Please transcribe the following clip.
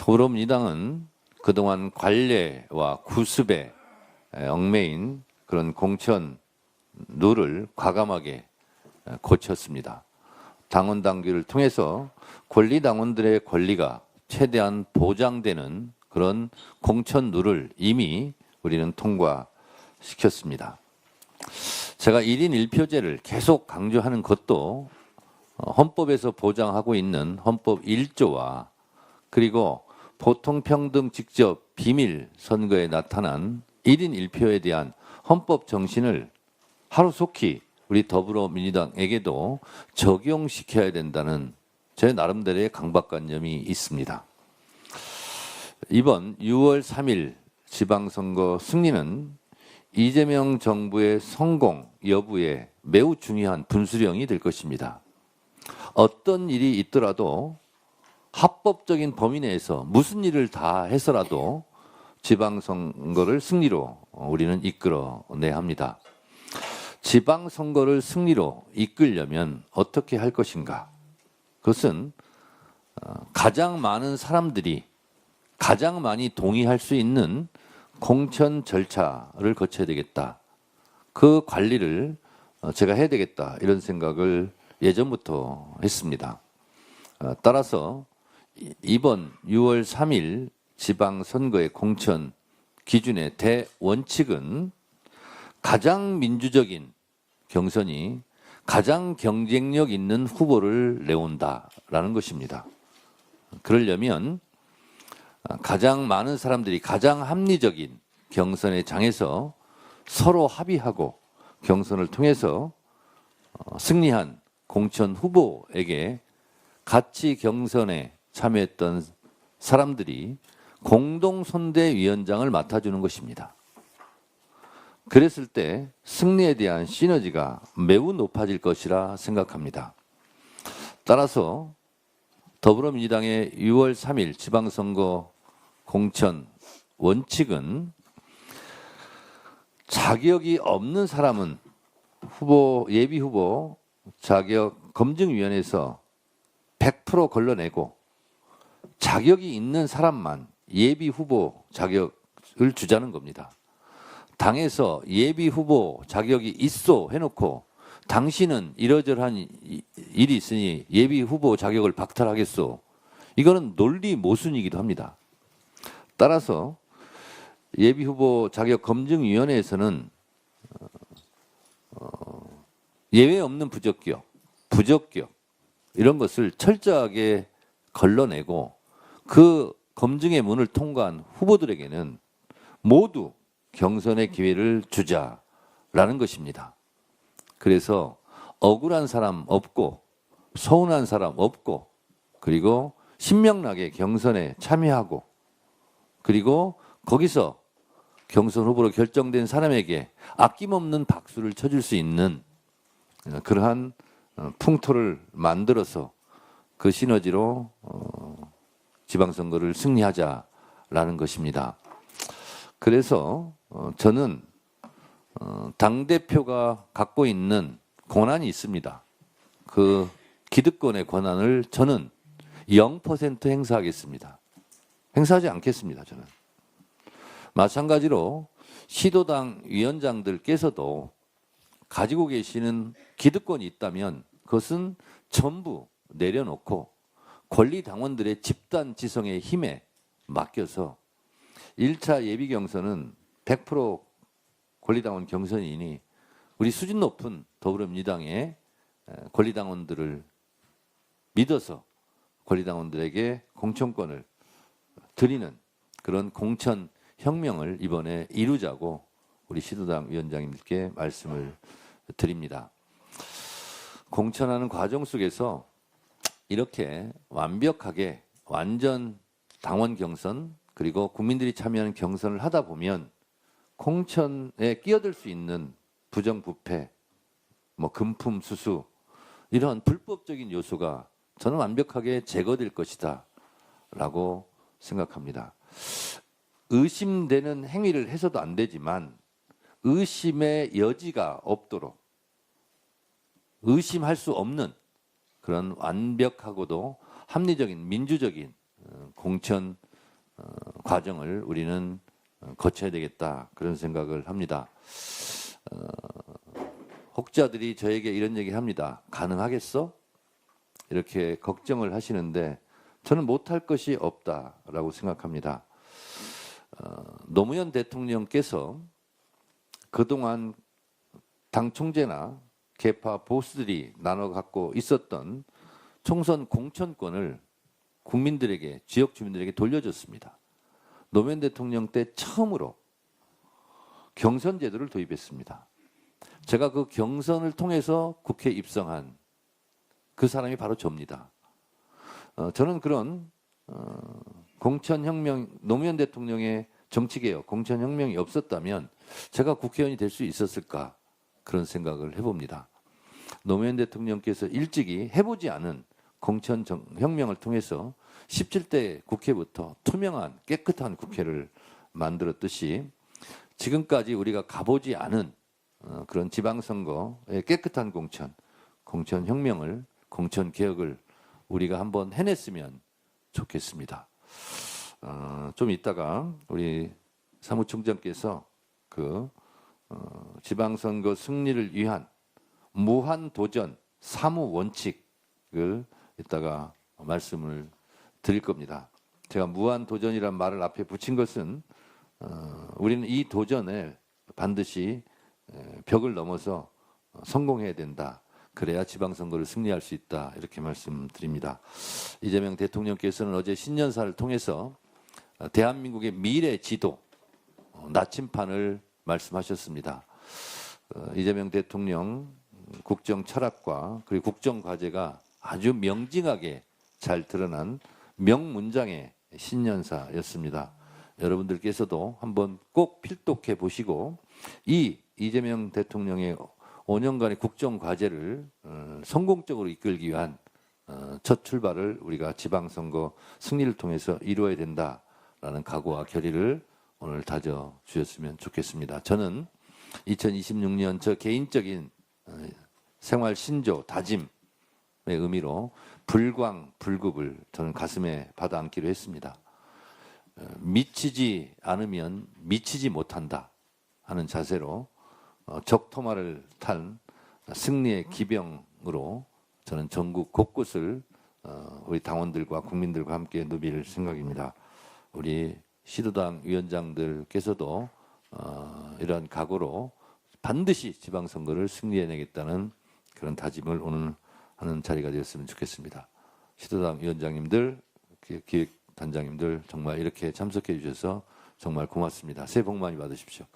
더불어민주당은 그동안 관례와 구습에 얽매인 그런 공천 룰을 과감하게 고쳤습니다. 당원 당규를 통해서 권리 당원들의 권리가 최대한 보장되는 그런 공천 룰을 이미 우리는 통과시켰습니다. 제가 1인 1표제를 계속 강조하는 것도 어, 헌법에서 보장하고 있는 헌법 1조와 그리고 보통 평등 직접 비밀 선거에 나타난 1인 1표에 대한 헌법 정신을 하루속히 우리 더불어민주당에게도 적용시켜야 된다는 제 나름대로의 강박관념이 있습니다. 이번 6월 3일 지방선거 승리는 이재명 정부의 성공 여부에 매우 중요한 분수령이 될 것입니다. 어떤 일이 있더라도 합법적인 범위 내에서 무슨 일을 다 해서라도 지방선거를 승리로 우리는 이끌어내야 합니다. 지방선거를 승리로 이끌려면 어떻게 할 것인가? 그것은 어, 가장 많은 사람들이 가장 많이 동의할 수 있는 공천 절차를 거쳐야 되겠다. 그 관리를 어, 제가 해야 되겠다. 이런 생각을 예전부터 했습니다. 어, 따라서 이번 6월 3일 지방선거의 공천 기준의 대원칙은 가장 민주적인 경선이 가장 경쟁력 있는 후보를 내온다라는 것입니다. 그러려면 가장 많은 사람들이 가장 합리적인 경선의 장에서 서로 합의하고 경선을 통해서 어, 승리한 공천 후보에게 같이 경선에 참여했던 사람들이 공동 선대위원장을 맡아주는 것입니다. 그랬을 때 승리에 대한 시너지가 매우 높아질 것이라 생각합니다. 따라서 더불어민주당의 6월 3일 지방선거 공천 원칙은 자격이 없는 사람은 후보 예비 후보 자격 검증위원회에서 100% 걸러내고 자격이 있는 사람만 예비 후보 자격을 주자는 겁니다. 당에서 예비 후보 자격이 있어 해놓고 당신은 이러저러한 이- 일이 있으니 예비 후보 자격을 박탈하겠소. 이거는 논리 모순이기도 합니다. 따라서 예비 후보 자격 검증위원회에서는 어, 어, 예외 없는 부적격, 부적격 이런 것을 철저하게 걸러내고 그 검증의 문을 통과한 후보들에게는 모두 경선의 기회를 주자라는 것입니다. 그래서 억울한 사람 없고 서운한 사람 없고 그리고 신명나게 경선에 참여하고 그리고 거기서 경선 후보로 결정된 사람에게 아낌없는 박수를 쳐줄 수 있는 어, 그러한 어, 풍토를 만들어서 그 시너지로 어, 지방선거를 승리하자라는 것입니다. 그래서 어, 저는 어, 당 대표가 갖고 있는 권한이 있습니다. 그 기득권의 권한을 저는 0% 행사하겠습니다. 행사하지 않겠습니다. 저는 마찬가지로 시도당 위원장들께서도 가지고 계시는 기득권이 있다면 그것은 전부 내려놓고 권리 당원들의 집단 지성의 힘에 맡겨서 1차 예비 경선은 100% 권리당원 경선이니 우리 수준 높은 더불어민주당의 권리당원들을 믿어서 권리당원들에게 공천권을 드리는 그런 공천 혁명을 이번에 이루자고 우리 시도당 위원장님께 말씀을 드립니다. 공천하는 과정 속에서 이렇게 완벽하게 완전 당원 경선 그리고 국민들이 참여하는 경선을 하다 보면 공천에 끼어들 수 있는 부정부패, 뭐 금품 수수 이런 불법적인 요소가 저는 완벽하게 제거될 것이다라고 생각합니다. 의심되는 행위를 해서도 안 되지만 의심의 여지가 없도록 의심할 수 없는 그런 완벽하고도 합리적인 민주적인 어, 공천 과정을 우리는 어, 거쳐야 되겠다 그런 생각을 합니다. 어, 혹자들이 저에게 이런 얘기를 합니다. 가능하겠어? 이렇게 걱정을 하시는데 저는 못할 것이 없다라고 생각합니다. 어, 노무현 대통령께서 그동안 당 총재나 개파 보수들이 나눠 갖고 있었던 총선 공천권을 국민들에게 지역 주민들에게 돌려줬습니다. 노무현 대통령 때 처음으로 경선 제도를 도입했습니다. 제가 그 경선을 통해서 국회 입성한 그 사람이 바로 저입니다. 어, 저는 그런 어, 공천혁명 노무현 대통령의 정치개혁 공천혁명이 없었다면 제가 국회의원이 될 수 있었을까 그런 생각을 해봅니다. 노무현 대통령께서 일찍이 해보지 않은 공천 혁명을 통해서 17대 국회부터 투명한 깨끗한 국회를 만들었듯이 지금까지 우리가 가보지 않은 어, 그런 지방선거의 깨끗한 공천, 공천 혁명을, 공천 개혁을 우리가 한번 해냈으면 좋겠습니다. 어, 좀 이따가 우리 사무총장께서 그 어, 지방선거 승리를 위한 무한 도전 사무 원칙을 이따가 말씀을 드릴 겁니다. 제가 무한 도전이란 말을 앞에 붙인 것은 어, 우리는 이 도전에 반드시 에, 벽을 넘어서 성공해야 된다. 그래야 지방선거를 승리할 수 있다. 이렇게 말씀드립니다. 이재명 대통령께서는 어제 신년사를 통해서 어, 대한민국의 미래 지도 어, 나침판을 말씀하셨습니다. 어, 이재명 대통령 국정 철학과 그리고 국정 과제가 아주 명징하게 잘 드러난 명문장의 신년사였습니다. 여러분들께서도 한번 꼭 필독해 보시고 이 이재명 대통령의 5년간의 국정 과제를 어, 성공적으로 이끌기 위한 어, 첫 출발을 우리가 지방선거 승리를 통해서 이루어야 된다라는 각오와 결의를 오늘 다져 주셨으면 좋겠습니다. 저는 2026년 저 개인적인 어, 생활 신조 다짐의 의미로 불광 불급을 저는 가슴에 받아 안기로 했습니다. 어, 미치지 않으면 미치지 못한다 하는 자세로 어, 적토마를 탄 승리의 기병으로 저는 전국 곳곳을 어, 우리 당원들과 국민들과 함께 누빌 생각입니다. 우리 시도당 위원장들께서도 어, 이러한 각오로 반드시 지방선거를 승리해내겠다는 그런 다짐을 오늘 하는 자리가 되었으면 좋겠습니다. 시도당 위원장님들, 기- 기획단장님들 정말 이렇게 참석해 주셔서 정말 고맙습니다. 새해 복 많이 받으십시오.